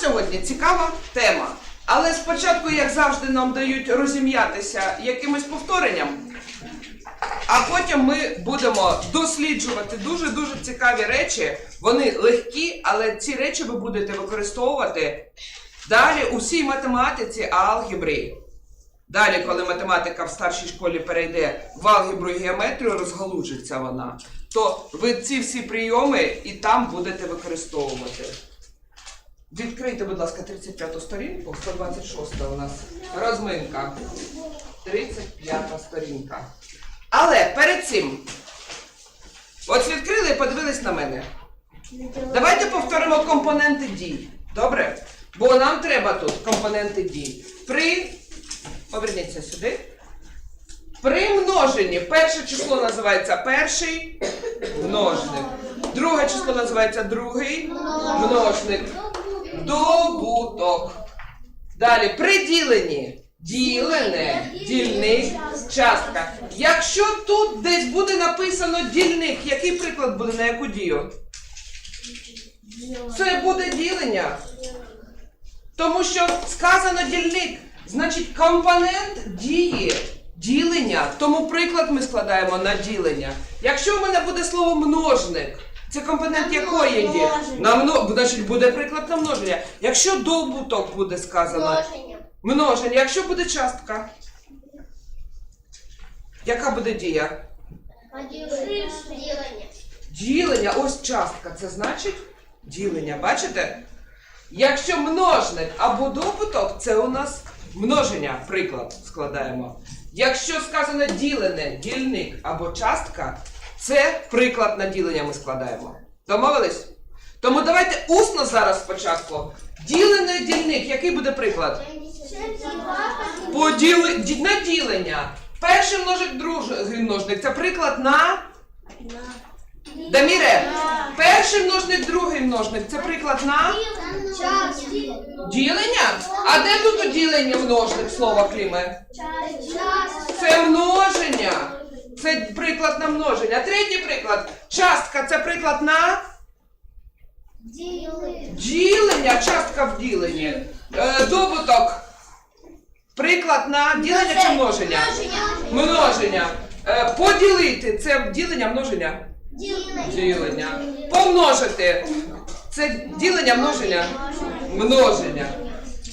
сьогодні цікава тема. Але спочатку, як завжди, нам дають розім'ятися якимось повторенням. А потім ми будемо досліджувати дуже-дуже цікаві речі. Вони легкі, але ці речі ви будете використовувати далі у всій математиці алгебрі. Далі, коли математика в старшій школі перейде в алгебру і геометрію, розгалужиться вона, то ви ці всі прийоми і там будете використовувати. Відкрийте, будь ласка, 35 сторінку, 126 у нас розминка. 35 сторінка. Але перед цим, от відкрили і подивились на мене. Давайте повторимо компоненти дій. Добре? Бо нам треба тут компоненти дій. При. Поверніться сюди. При множенні перше число називається перший множник. Друге число називається другий множник. Добуток. Далі при діленні. Ділене, дільник, частка. Якщо тут десь буде написано дільник, який приклад буде на яку дію? Це буде ділення. Тому що сказано дільник, значить компонент дії ділення. Тому приклад ми складаємо на ділення. Якщо в мене буде слово множник, це компонент якої дії? На. Значить буде приклад на множення. Якщо добуток буде сказано, Множення. множення, якщо буде частка, яка буде дія? Ділення. Ділення, ось частка, це значить ділення. Бачите? Якщо множник або добуток, це у нас множення, приклад складаємо. Якщо сказано ділене, дільник або частка, це приклад на ділення ми складаємо. Домовились? Тому давайте усно зараз спочатку. Ділений дільник, який буде приклад? Поділи... ді- на ділення. Перший множик, другий множник. Це приклад на. Даміре, перший множник, другий множник. Це приклад на ділення? А де тут у ділення множник слова Кліме? Множення. Це приклад на множення. Третій приклад. Частка це приклад на ділення. Частка в діленні. Е, добуток. Приклад на ділення чи множення? Множення. Е, поділити це ділення множення. Ділення. Помножити. Це ділення множення. Множення.